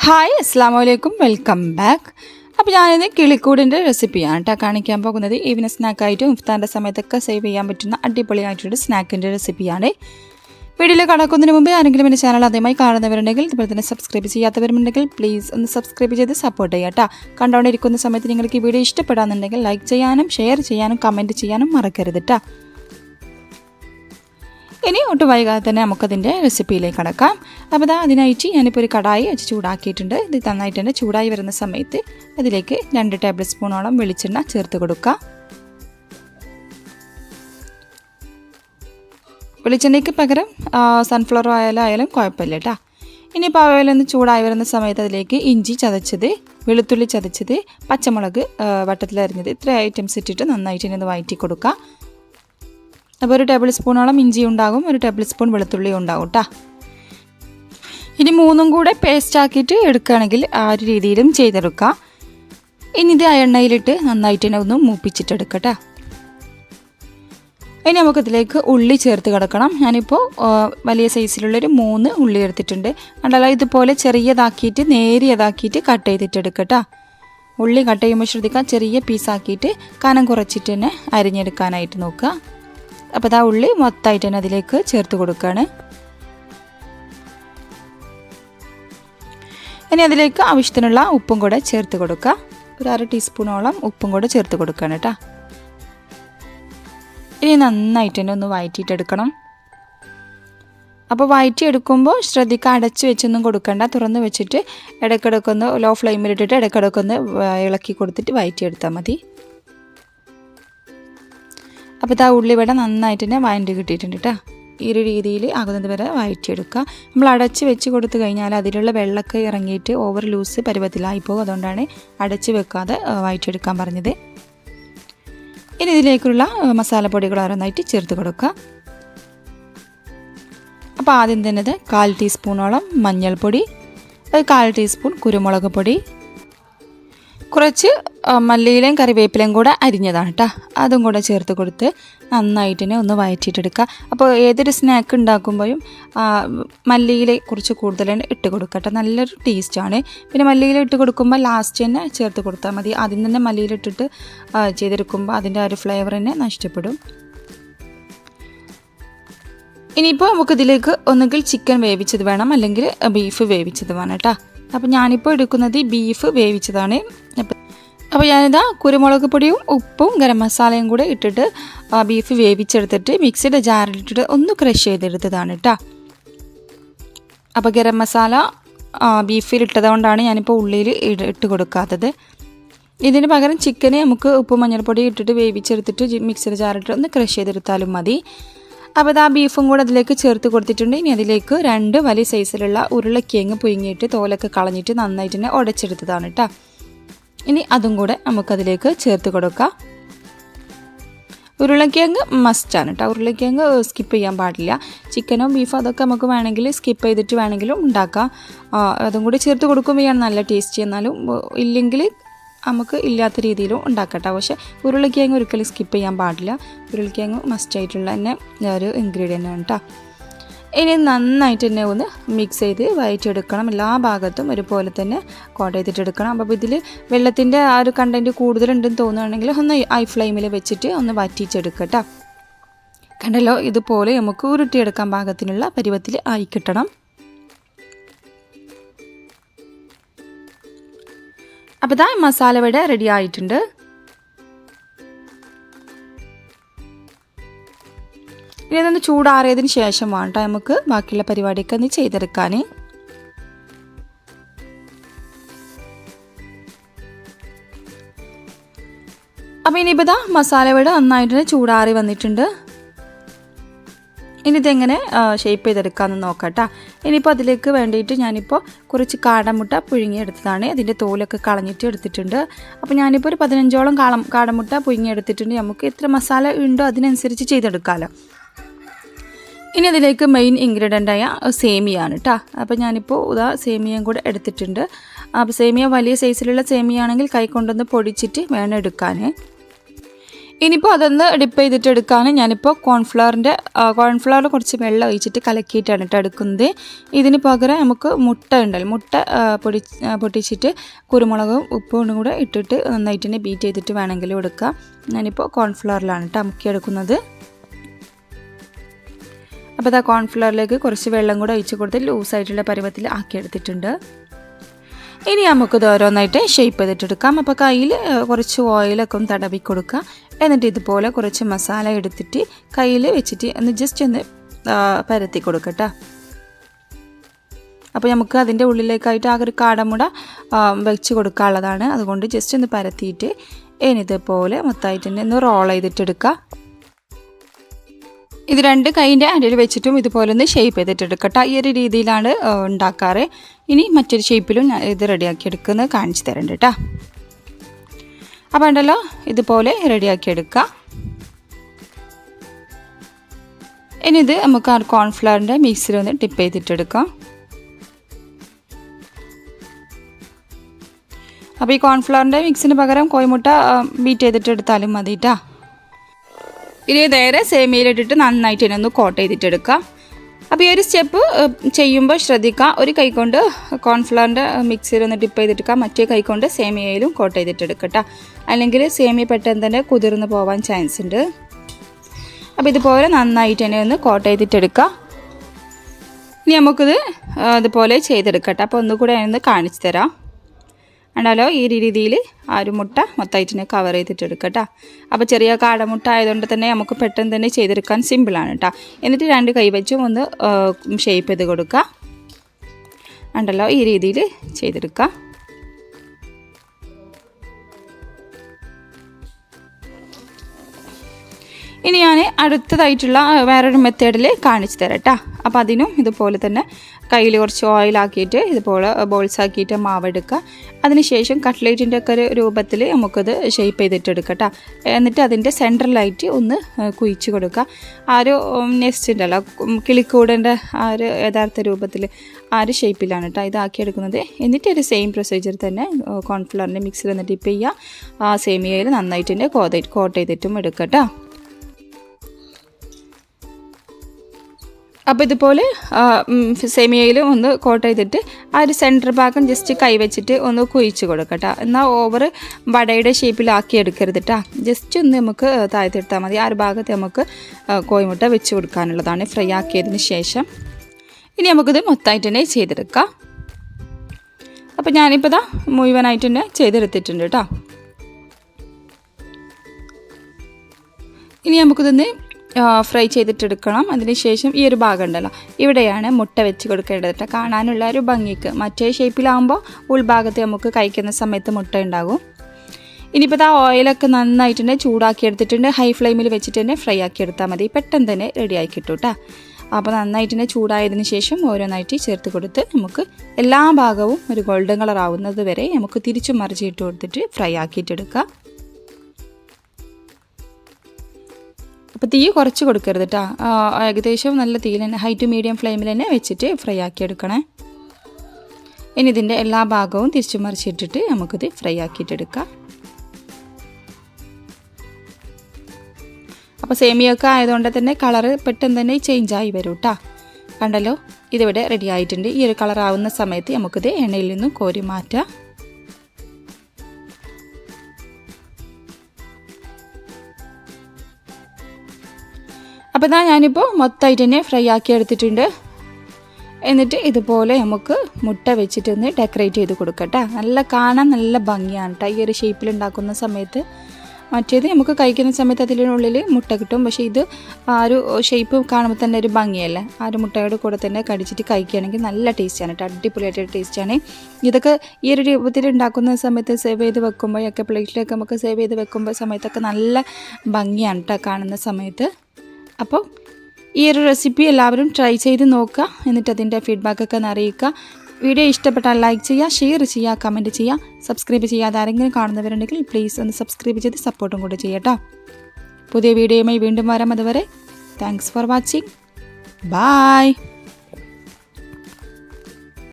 Hi അസ്സാം വലൈക്കും welcome back അപ്പോൾ ഞാനിന്ന് കിളിക്കൂടിന്റെ റെസിപ്പിയാണ് കേട്ടോ കാണിക്കാൻ പോകുന്നത്. ഈവനിങ് സ്നാക്കായിട്ടും ഇഫ്താറിന്റെ സമയത്തൊക്കെ സേവ് ചെയ്യാൻ പറ്റുന്ന അടിപൊളിയായിട്ടുള്ള സ്നാക്കിന്റെ റെസിപ്പിയാണ് വീഡിയോയിൽ കടക്കുന്നതിന് മുമ്പ് ആരെങ്കിലും എന്റെ ചാനൽ ആദ്യമായി കാണുന്നവരുണ്ടെങ്കിൽ ഇതുപോലെ തന്നെ സബ്സ്ക്രൈബ് ചെയ്യാത്തവരുണ്ടെങ്കിൽ പ്ലീസ് ഒന്ന് സബ്സ്ക്രൈബ് ചെയ്ത് സപ്പോർട്ട് ചെയ്യുക കേട്ടോ കണ്ടുകൊണ്ടിരിക്കുന്ന സമയത്ത് നിങ്ങൾക്ക് ഈ വീഡിയോ ഇഷ്ടപ്പെടാന്നുണ്ടെങ്കിൽ ലൈക്ക് ചെയ്യാനും ഷെയർ ചെയ്യാനും കമന്റ് ചെയ്യാനും മറക്കരുത് കേട്ടോ ഇനി ഒട്ടും വൈകാതെ തന്നെ നമുക്കതിന്റെ റെസിപ്പിയിലേക്ക് കടക്കാം. അപ്പോൾ ഇതാ അതിനായിട്ട് ഞാനിപ്പോൾ ഒരു കടായി വെച്ച് ചൂടാക്കിയിട്ടുണ്ട്. ഇത് നന്നായിട്ട് തന്നെ ചൂടായി വരുന്ന സമയത്ത് അതിലേക്ക് രണ്ട് ടേബിൾ സ്പൂണോളം വെളിച്ചെണ്ണ ചേർത്ത് കൊടുക്കുക വെളിച്ചെണ്ണയ്ക്ക് പകരം സൺഫ്ലവർ ഓയിൽ ആയാലും കുഴപ്പമില്ല കേട്ടോ. ഇനിയിപ്പോൾ ഓയിലൊന്ന് ചൂടായി വരുന്ന സമയത്ത് അതിലേക്ക് ഇഞ്ചി ചതച്ചത് വെളുത്തുള്ളി ചതച്ചത് പച്ചമുളക് വട്ടത്തിലരിഞ്ഞത് ഇത്ര ഐറ്റംസ് ഇട്ടിട്ട് നന്നായിട്ട് ഇനി ഒന്ന് വഴറ്റി കൊടുക്കുക അപ്പോൾ ഒരു ടേബിൾ സ്പൂണോളം ഇഞ്ചി ഉണ്ടാകും ഒരു ടേബിൾ സ്പൂൺ വെളുത്തുള്ളി ഉണ്ടാകും കേട്ടോ ഇനി മൂന്നും കൂടെ പേസ്റ്റ് ആക്കിയിട്ട് എടുക്കുകയാണെങ്കിൽ ആ ഒരു രീതിയിലും ചെയ്തെടുക്കാം. ഇനി ഇത് എണ്ണയിലിട്ട് നന്നായിട്ട് തന്നെ ഒന്ന് മൂപ്പിച്ചിട്ടെടുക്കട്ടെ ഇനി നമുക്കിതിലേക്ക് ഉള്ളി ചേർത്ത് കിടക്കണം. ഞാനിപ്പോൾ വലിയ സൈസിലുള്ളൊരു മൂന്ന് ഉള്ളി എടുത്തിട്ടുണ്ട്. കണ്ടല്ല ഇതുപോലെ ചെറിയതാക്കിയിട്ട് നേരിയതാക്കിയിട്ട് കട്ട് ചെയ്തിട്ടെടുക്കട്ടോ ഉള്ളി കട്ട് ചെയ്യുമ്പോൾ ശ്രദ്ധിക്കുക ചെറിയ പീസാക്കിയിട്ട് കനം കുറച്ചിട്ട് തന്നെ അരിഞ്ഞെടുക്കാനായിട്ട് നോക്കുക. അപ്പോൾ ഇതാ ഉള്ളി മൊത്തമായിട്ട് തന്നെ അതിലേക്ക് ചേർത്ത് കൊടുക്കുകയാണ് ഇനി അതിലേക്ക് ആവശ്യത്തിനുള്ള ഉപ്പും കൂടെ ചേർത്ത് കൊടുക്കുക. ഒരു അര ടീസ്പൂണോളം ഉപ്പും കൂടെ ചേർത്ത് കൊടുക്കുകയാണ് കേട്ടോ. ഇനി നന്നായിട്ട് തന്നെ ഒന്ന് വഴറ്റിയിട്ടെടുക്കണം അപ്പോൾ വഴറ്റി എടുക്കുമ്പോൾ ശ്രദ്ധിക്കുക അടച്ച് വെച്ചൊന്നും കൊടുക്കണ്ട. തുറന്ന് വെച്ചിട്ട് ഇടയ്ക്കിടയ്ക്കൊന്ന് ലോ ഫ്ലെയിമിലിട്ടിട്ട് ഇടയ്ക്കിടയ്ക്കൊന്ന് ഇളക്കി കൊടുത്തിട്ട് വഴറ്റിയെടുത്താൽ മതി. അപ്പോൾ ഇതാ ഉള്ളിവട നന്നായിട്ട് തന്നെ വഴറ്റി കിട്ടിയിട്ടുണ്ട് കേട്ടോ ഈ ഒരു രീതിയിൽ ആകുന്നത് വരെ വഴറ്റിയെടുക്കുക നമ്മൾ അടച്ച് വെച്ച് കൊടുത്തു കഴിഞ്ഞാൽ അതിലുള്ള വെള്ളമൊക്കെ ഇറങ്ങിയിട്ട് ഓവർ ലൂസ് പരുവത്തിലായി പോകും. അതുകൊണ്ടാണ് അടച്ച് വെക്കാതെ വഴറ്റിയെടുക്കാൻ പറഞ്ഞത്. ഇനി ഇതിലേക്കുള്ള മസാലപ്പൊടികൾ ഓരോന്നായിട്ട് ചേർത്ത് കൊടുക്കുക. അപ്പോൾ ആദ്യം തന്നെ കാൽ ടീസ്പൂണോളം മഞ്ഞൾപ്പൊടി കാൽ ടീസ്പൂൺ കുരുമുളക് പൊടി കുറച്ച് മല്ലിയിലയും കറിവേപ്പിലയും കൂടെ അരിഞ്ഞതാണ് കേട്ടോ അതും കൂടെ ചേർത്ത് കൊടുത്ത് നന്നായിട്ട് തന്നെ ഒന്ന് വയറ്റിയിട്ടെടുക്കുക. അപ്പോൾ ഏതൊരു സ്നാക്ക് ഉണ്ടാക്കുമ്പോഴും മല്ലിയില കുറച്ച് കൂടുതൽ തന്നെ ഇട്ട് കൊടുക്കട്ടെ നല്ലൊരു ടേസ്റ്റാണ് പിന്നെ മല്ലിയില ഇട്ട് കൊടുക്കുമ്പോൾ ലാസ്റ്റ് തന്നെ ചേർത്ത് കൊടുത്താൽ മതി. ആദ്യം തന്നെ മല്ലിയില ഇട്ടിട്ട് ചെയ്തെടുക്കുമ്പോൾ അതിന്റെ ആ ഒരു ഫ്ലേവർ തന്നെ നഷ്ടപ്പെടും. ഇനിയിപ്പോൾ നമുക്കിതിലേക്ക് ഒന്നുകിൽ ചിക്കൻ വേവിച്ചത് വേണം അല്ലെങ്കിൽ ബീഫ് വേവിച്ചത് വേണം കേട്ടോ അപ്പോൾ ഞാനിപ്പോൾ എടുക്കുന്നത് ബീഫ് വേവിച്ചതാണ്. അപ്പോൾ ഞാനിതാ കുരുമുളക് പൊടിയും ഉപ്പും ഗരം മസാലയും കൂടെ ഇട്ടിട്ട് ബീഫ് വേവിച്ചെടുത്തിട്ട് മിക്സിയുടെ ജാറിലിട്ടിട്ട് ഒന്ന് ക്രഷ് ചെയ്തെടുത്തതാണ് കേട്ടോ അപ്പോൾ ഗരം മസാല ബീഫിൽ ഇട്ടതുകൊണ്ടാണ് ഞാനിപ്പോൾ ഉള്ളിയിൽ ഇട്ട് കൊടുക്കാത്തത്. ഇതിന് പകരം ചിക്കനെ നമുക്ക് ഉപ്പും മഞ്ഞൾപ്പൊടി ഇട്ടിട്ട് വേവിച്ചെടുത്തിട്ട് മിക്സിയുടെ ജാറിട്ട് ഒന്ന് ക്രഷ് ചെയ്തെടുത്താലും മതി. അപ്പോൾ ആ ബീഫും കൂടെ അതിലേക്ക് ചേർത്ത് കൊടുത്തിട്ടുണ്ട്. ഇനി അതിലേക്ക് രണ്ട് വലിയ സൈസിലുള്ള ഉരുളക്കിഴങ്ങ് പുഴുങ്ങിയിട്ട് തോലൊക്കെ കളഞ്ഞിട്ട് നന്നായിട്ട് തന്നെ ഉടച്ചെടുത്തതാണ് കേട്ടോ ഇനി അതും കൂടെ നമുക്കതിലേക്ക് ചേർത്ത് കൊടുക്കാം. ഉരുളക്കിഴങ്ങ് മസ്റ്റാണ് കേട്ടോ ഉരുളക്കിഴങ്ങ് സ്കിപ്പ് ചെയ്യാൻ പാടില്ല. ചിക്കനോ ബീഫോ അതൊക്കെ നമുക്ക് വേണമെങ്കിൽ സ്കിപ്പ് ചെയ്തിട്ട് വേണമെങ്കിലും ഉണ്ടാക്കാം. അതും കൂടി ചേർത്ത് കൊടുക്കുമ്പോഴാണ് നല്ല ടേസ്റ്റ് എന്നാലും ഇല്ലെങ്കിൽ നമുക്ക് ഇല്ലാത്ത രീതിയിലും ഉണ്ടാക്കട്ടെ. പക്ഷേ ഉരുളക്കിഴങ്ങ് ഒരിക്കലും സ്കിപ്പ് ചെയ്യാൻ പാടില്ല. ഉരുളക്കിഴങ്ങ് മസ്റ്റായിട്ടുള്ള തന്നെ ഒരു ഇൻഗ്രീഡിയന്റ് ആണ് കേട്ടോ ഇനി നന്നായിട്ട് തന്നെ ഒന്ന് മിക്സ് ചെയ്ത് വയറ്റിയെടുക്കണം. എല്ലാ ഭാഗത്തും ഒരുപോലെ തന്നെ കോട്ട ചെയ്തിട്ടെടുക്കണം. അപ്പോൾ ഇതിൽ വെള്ളത്തിന്റെ ആ ഒരു കണ്ടന്റ് കൂടുതലുണ്ടെന്ന് തോന്നുകയാണെങ്കിൽ ഒന്ന് ഐ ഫ്ലെയിമിൽ വെച്ചിട്ട് ഒന്ന് വറ്റിച്ചെടുക്കട്ടോ കണ്ടല്ലോ ഇതുപോലെ നമുക്ക് ഉരുട്ടിയെടുക്കാൻ പാകത്തിനുള്ള പരുവത്തിൽ ആയി കിട്ടണം. അപ്പോൾ ഇതാ മസാല വട റെഡി ആയിട്ടുണ്ട്. ഇനി അതൊന്ന് ചൂടാറിയതിന് ശേഷം വേണ്ട നമുക്ക് ബാക്കിയുള്ള പരിപാടിയൊക്കെ ഒന്ന് ചെയ്തെടുക്കാൻ അപ്പോൾ ഇനിയിപ്പോൾ ഇതാ മസാല വട നന്നായിട്ട് ചൂടാറി വന്നിട്ടുണ്ട്. ഇനി ഇതെങ്ങനെ ഷേപ്പ് ചെയ്തെടുക്കാമെന്ന് നോക്കട്ടെ. ഇനിയിപ്പോൾ അതിലേക്ക് വേണ്ടിയിട്ട് ഞാനിപ്പോൾ കുറച്ച് കാടമുട്ട പുഴുങ്ങിയെടുത്തതാണ്. അതിന്റെ തോലൊക്കെ കളഞ്ഞിട്ട് എടുത്തിട്ടുണ്ട്. അപ്പോൾ ഞാനിപ്പോൾ ഒരു പതിനഞ്ചോളം കാളം കാടമുട്ട പുഴുങ്ങിയെടുത്തിട്ടുണ്ട്. നമുക്ക് എത്ര മസാല ഉണ്ടോ അതിനനുസരിച്ച് ചെയ്തെടുക്കാമല്ലോ ഇനി അതിലേക്ക് മെയിൻ ഇൻഗ്രീഡിയന്റായ സേമിയാണ് കേട്ടോ അപ്പോൾ ഞാനിപ്പോൾ ഇതാ സേമിയയും കൂടെ എടുത്തിട്ടുണ്ട്. അപ്പോൾ സേമിയ വലിയ സൈസിലുള്ള സേമിയ ആണെങ്കിൽ കൈ കൊണ്ടൊന്ന് പൊടിച്ചിട്ട് വേണം എടുക്കാൻ ഇനിയിപ്പോൾ അതൊന്ന് ഡിപ്പ് ചെയ്തിട്ട് എടുക്കാൻ ഞാനിപ്പോൾ കോൺഫ്ലവറിന്റെ കോൺഫ്ലവർ കുറച്ച് വെള്ളം ഒഴിച്ചിട്ട് കലക്കിയിട്ടാണ് കേട്ടോ എടുക്കുന്നത്. ഇതിന് പകരം നമുക്ക് മുട്ട ഉണ്ടല്ലോ മുട്ട പൊടി പൊട്ടിച്ചിട്ട് കുരുമുളകും ഉപ്പും കൂടെ ഇട്ടിട്ട് നന്നായിട്ട് തന്നെ ബീറ്റ് ചെയ്തിട്ട് വേണമെങ്കിലും എടുക്കാം. ഞാനിപ്പോൾ കോൺഫ്ലവറിലാണ് കേട്ടോ മുക്കിയെടുക്കുന്നത് അപ്പോൾ അതാ കോൺഫ്ലവറിലേക്ക് കുറച്ച് വെള്ളം കൂടെ ഒഴിച്ച് കൊടുത്ത് ലൂസായിട്ടുള്ള പരുവത്തിൽ ആക്കിയെടുത്തിട്ടുണ്ട് ഇനി നമുക്കിത് ഓരോന്നായിട്ട് ഷേപ്പ് ചെയ്തിട്ടെടുക്കാം അപ്പോൾ കയ്യിൽ കുറച്ച് ഓയിലൊക്കെ ഒന്ന് തടവി കൊടുക്കുക എന്നിട്ട് ഇതുപോലെ കുറച്ച് മസാല എടുത്തിട്ട് കയ്യിൽ വെച്ചിട്ട് ഒന്ന് ജസ്റ്റ് ഒന്ന് പരത്തി കൊടുക്കട്ടെ. അപ്പോൾ നമുക്ക് അതിന്റെ ഉള്ളിലേക്കായിട്ട് ആ ഒരു കാടമുട വെച്ച് കൊടുക്കാനുള്ളതാണ്. അതുകൊണ്ട് ജസ്റ്റ് ഒന്ന് പരത്തിയിട്ട് ഇനി ഇതുപോലെ മൊത്തമായിട്ട് തന്നെ ഒന്ന് റോൾ ചെയ്തിട്ടെടുക്കുക ഇത് രണ്ട് കൈന്റെ അടിയിൽ വെച്ചിട്ടും ഇതുപോലെ ഒന്ന് ഷേപ്പ് ചെയ്തിട്ടെടുക്കട്ടെ ഈ ഒരു രീതിയിലാണ് ഉണ്ടാക്കാറ്. ഇനി മറ്റൊരു ഷേപ്പിലും ഇത് റെഡിയാക്കി എടുക്കുന്നത് കാണിച്ചു തരണ്ട് കേട്ടോ. അപ്പോൾ ഉണ്ടല്ലോ ഇതുപോലെ റെഡിയാക്കി എടുക്കുക ഇനി ഇത് നമുക്ക് ആ കോൺഫ്ലവറിന്റെ മിക്സിൽ ഒന്ന് ടിപ്പ് ചെയ്തിട്ടെടുക്കാം. അപ്പോൾ ഈ കോൺഫ്ലവറിന്റെ മിക്സിന് പകരം കോയിമുട്ട ബീറ്റ് ചെയ്തിട്ട് എടുത്താലും മതി കേട്ടോ ഇനി നേരെ സേമിയയിലിട്ടിട്ട് നന്നായിട്ട് ഇതിനൊന്ന് കോട്ട് ചെയ്തിട്ടെടുക്കുക അപ്പോൾ ഈ ഒരു സ്റ്റെപ്പ് ചെയ്യുമ്പോൾ ശ്രദ്ധിക്കുക. ഒരു കൈ കൊണ്ട് കോൺഫ്ലവറിന്റെ മിക്സിയിൽ ഒന്ന് ഡിപ്പ് ചെയ്തിട്ടെടുക്കുക. മറ്റേ കൈ കൊണ്ട് സേമിയയിലും കോട്ട് ചെയ്തിട്ടെടുക്കട്ടോ അല്ലെങ്കിൽ സേമിയ പെട്ടെന്ന് തന്നെ കുതിർന്ന് പോകാൻ ചാൻസ് ഉണ്ട്. അപ്പോൾ ഇതുപോലെ നന്നായിട്ട് തന്നെ ഒന്ന് കോട്ട് ചെയ്തിട്ടെടുക്കുക. ഇനി നമുക്കിത് അതുപോലെ ചെയ്തെടുക്കട്ടെ അപ്പോൾ ഒന്നുകൂടെ ഞാനൊന്ന് കാണിച്ചു തരാം. ഉണ്ടല്ലോ ഈ രീതിയിൽ ആ ഒരു മുട്ട മൊത്തമായിട്ട് കവർ ചെയ്തിട്ട് എടുക്കട്ടോ അപ്പോൾ ചെറിയ കാടമുട്ട ആയതുകൊണ്ട് തന്നെ നമുക്ക് പെട്ടെന്ന് തന്നെ ചെയ്തെടുക്കാൻ സിമ്പിളാണ് കേട്ടോ എന്നിട്ട് രണ്ട് കൈ വെച്ചും ഒന്ന് ഷേപ്പ് ചെയ്ത് കൊടുക്കുക ഉണ്ടല്ലോ ഈ രീതിയിൽ ചെയ്തെടുക്കുക ഇനി ഞാൻ അടുത്തതായിട്ടുള്ള വേറൊരു മെത്തേഡിൽ കാണിച്ചു തരാം കേട്ടോ അപ്പോൾ അതിനും ഇതുപോലെ തന്നെ കയ്യിൽ കുറച്ച് ഓയിലാക്കിയിട്ട് ഇതുപോലെ ബോൾസ് ആക്കിയിട്ട് മാവെടുക്കുക അതിനുശേഷം കട്ട്ലേറ്റിന്റെ ഒക്കെ ഒരു രൂപത്തിൽ നമുക്കത് ഷേപ്പ് ചെയ്തിട്ട് എടുക്കാം കേട്ടോ എന്നിട്ട് അതിന്റെ സെൻട്രലായിട്ട് ഒന്ന് കുഴിച്ച് കൊടുക്കുക. ആ ഒരു നെസ്റ്റ് ഉണ്ടല്ലോ ഉം, കിളിക്കൂടന്റെ ആ ഒരു യഥാർത്ഥ രൂപത്തിൽ ആ ഒരു ഷേപ്പിലാണ് കേട്ടോ ഇതാക്കി എടുക്കുന്നത് എന്നിട്ട് ഒരു സെയിം പ്രൊസീജിയർ തന്നെ കോൺഫ്ലവറിന്റെ മിക്സിൽ ഒന്ന് ഡിപ്പ് ചെയ്യുക ആ സേമിയയിൽ നന്നായിട്ട് തന്നെ കോട്ട് ചെയ്തിട്ടും എടുക്കുക കേട്ടോ അപ്പോൾ ഇതുപോലെ സെമിയയിൽ ഒന്ന് കോട്ട് ചെയ്തിട്ട് ആ ഒരു സെന്റർ ഭാഗം ജസ്റ്റ് കൈവച്ചിട്ട് ഒന്ന് കുഴിച്ച് കൊടുക്കട്ടോ. എന്നാൽ ഓവർ വടയുടെ ഷേപ്പിലാക്കി എടുക്കരുത് കേട്ടോ ജസ്റ്റ് ഒന്ന് നമുക്ക് താഴ്ത്തിയെടുത്താൽ മതി. ആ ഒരു ഭാഗത്ത് നമുക്ക് കോയിമുട്ട വെച്ച് കൊടുക്കാനുള്ളതാണ് ഫ്രൈ ആക്കിയതിന് ശേഷം. ഇനി നമുക്കിത് മൊത്തമായിട്ട് തന്നെ ചെയ്തെടുക്കാം. അപ്പോൾ ഞാനിപ്പോൾ ഇതാ മുഴുവനായിട്ട് തന്നെ ചെയ്തെടുത്തിട്ടുണ്ട് കേട്ടോ ഇനി നമുക്കിതൊന്ന് ഫ്രൈ ചെയ്തിട്ടെടുക്കണം. അതിനുശേഷം ഈ ഒരു ഭാഗം ഉണ്ടല്ലോ ഇവിടെയാണ് മുട്ട വെച്ച് കൊടുക്കേണ്ടത് കേട്ടോ കാണാനുള്ള ഒരു ഭംഗിക്ക്. മറ്റേ ഷേപ്പിലാകുമ്പോൾ ഉൾഭാഗത്ത് നമുക്ക് കഴിക്കുന്ന സമയത്ത് മുട്ട ഉണ്ടാകും. ഇനിയിപ്പോൾ ആ ഓയിലൊക്കെ നന്നായിട്ട് ചൂടാക്കി എടുത്തിട്ടുണ്ട് ഹൈ ഫ്ലെയിമിൽ വെച്ചിട്ട് തന്നെ ഫ്രൈ ആക്കി എടുത്താൽ മതി. പെട്ടെന്ന് തന്നെ റെഡി ആക്കി കിട്ടും കേട്ടോ അപ്പോൾ നന്നായിട്ട് തന്നെ ചൂടായതിന് ശേഷം ഓരോന്നായിട്ട് ചേർത്ത് കൊടുത്ത് നമുക്ക് എല്ലാ ഭാഗവും ഒരു ഗോൾഡൻ കളർ ആവുന്നത് വരെ നമുക്ക് തിരിച്ചും മറിച്ചിട്ട് കൊടുത്തിട്ട് ഫ്രൈ ആക്കിയിട്ടെടുക്കാം. അപ്പോൾ തീ കുറച്ച് കൊടുക്കരുത് കേട്ടോ ഏകദേശം നല്ല തീയിൽ തന്നെ ഹൈ ടു മീഡിയം ഫ്ലെയിമിൽ തന്നെ വെച്ചിട്ട് ഫ്രൈ ആക്കി എടുക്കണേ ഇനി ഇതിന്റെ എല്ലാ ഭാഗവും തിരിച്ചു മറിച്ചിട്ടിട്ട് നമുക്കിത് ഫ്രൈ ആക്കിയിട്ടെടുക്കാം അപ്പോൾ സേമിയൊക്കെ ആയതുകൊണ്ട് തന്നെ കളറ് പെട്ടെന്ന് തന്നെ ചേഞ്ച് ആയി വരും കേട്ടോ കണ്ടല്ലോ ഇതിവിടെ റെഡി ആയിട്ടുണ്ട്. ഈ ഒരു കളർ ആവുന്ന സമയത്ത് നമുക്കിത് എണ്ണയിൽ നിന്നും കോരി മാറ്റാം. അപ്പോൾ ഇതാ ഞാനിപ്പോൾ മൊത്തമായിട്ട് തന്നെ ഫ്രൈ ആക്കി എടുത്തിട്ടുണ്ട്. എന്നിട്ട് ഇതുപോലെ നമുക്ക് മുട്ട വെച്ചിട്ടൊന്ന് ഡെക്കറേറ്റ് ചെയ്ത് കൊടുക്കട്ടെ. നല്ല കാണാൻ നല്ല ഭംഗിയാണ് കേട്ടോ ഈ ഒരു ഷേപ്പിൽ ഉണ്ടാക്കുന്ന സമയത്ത്. മറ്റേത് നമുക്ക് കഴിക്കുന്ന സമയത്ത് അതിനുള്ളിൽ മുട്ട കിട്ടും. പക്ഷേ ഇത് ആ ഒരു ഷേപ്പ് കാണുമ്പോൾ തന്നെ ഒരു ഭംഗിയല്ലേ. ആ ഒരു മുട്ടയുടെ കൂടെ തന്നെ കടിച്ചിട്ട് കഴിക്കുകയാണെങ്കിൽ നല്ല ടേസ്റ്റാണ് കേട്ടോ അടിപൊളിയായിട്ട് ടേസ്റ്റാണ് ഇതൊക്കെ ഈ ഒരു രൂപത്തിൽ ഉണ്ടാക്കുന്ന സമയത്ത് സേവ് ചെയ്ത് വെക്കുമ്പോഴൊക്കെ പ്ലേറ്റിലൊക്കെ നമുക്ക് സേവ് ചെയ്ത് വെക്കുമ്പോൾ സമയത്തൊക്കെ നല്ല ഭംഗിയാണ് കേട്ടോ കാണുന്ന സമയത്ത്. അപ്പോൾ ഈ ഒരു റെസിപ്പി എല്ലാവരും ട്രൈ ചെയ്ത് നോക്കുക. എന്നിട്ട് അതിന്റെ ഫീഡ്ബാക്കൊക്കെ ഒന്ന് അറിയിക്കുക. വീഡിയോ ഇഷ്ടപ്പെട്ടാൽ ലൈക്ക് ചെയ്യുക ഷെയർ ചെയ്യുക കമന്റ് ചെയ്യുക. സബ്സ്ക്രൈബ് ചെയ്യാതെ ആരെങ്കിലും കാണുന്നവരുണ്ടെങ്കിൽ പ്ലീസ് ഒന്ന് സബ്സ്ക്രൈബ് ചെയ്ത് സപ്പോർട്ടും കൂടെ ചെയ്യട്ടോ പുതിയ വീഡിയോയുമായി വീണ്ടും വരാം അതുവരെ. Thanks for watching bye